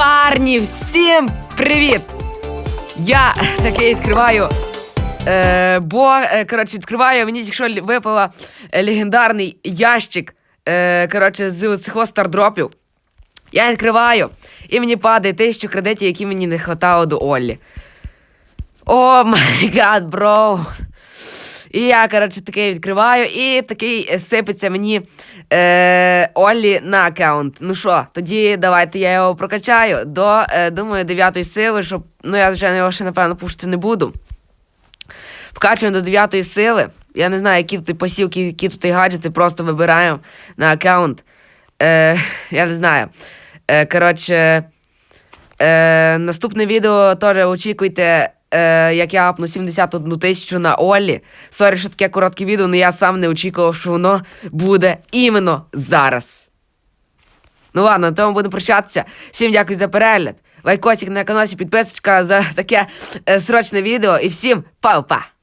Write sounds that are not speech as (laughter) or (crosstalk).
Парні, всім привіт! Я таки відкриваю. Е, бо, е, коротше, відкриваю, мені тільки що е, легендарний ящик. Е, коротше, з цих стардропів. Я відкриваю, і мені падає тисячу кредитів, які мені не хватало до Оллі. О май гад, бро. І я, коротше, такий відкриваю, і такий сипеться мені е, Оллі на аккаунт. Ну що, тоді давайте я його прокачаю до, е, думаю, дев'ятої сили, щоб. Ну, я, звичайно, його ще, напевно, пушити не буду. Вкачуємо до дев'ятої сили. Я не знаю, які тут посівки, які тут гаджети, просто вибираємо на аккаунт. Е, (laughs) я не знаю. Е, коротше, е, наступне відео теж очікуйте, е, як я апну 71 тисячу на Олі. Сорі, що таке коротке відео, але я сам не очікував, що воно буде іменно зараз. Ну ладно, на тому буду прощатися. Всім дякую за перегляд. Лайкосик на каналі, підписочка за таке е, срочне відео. І всім па-па!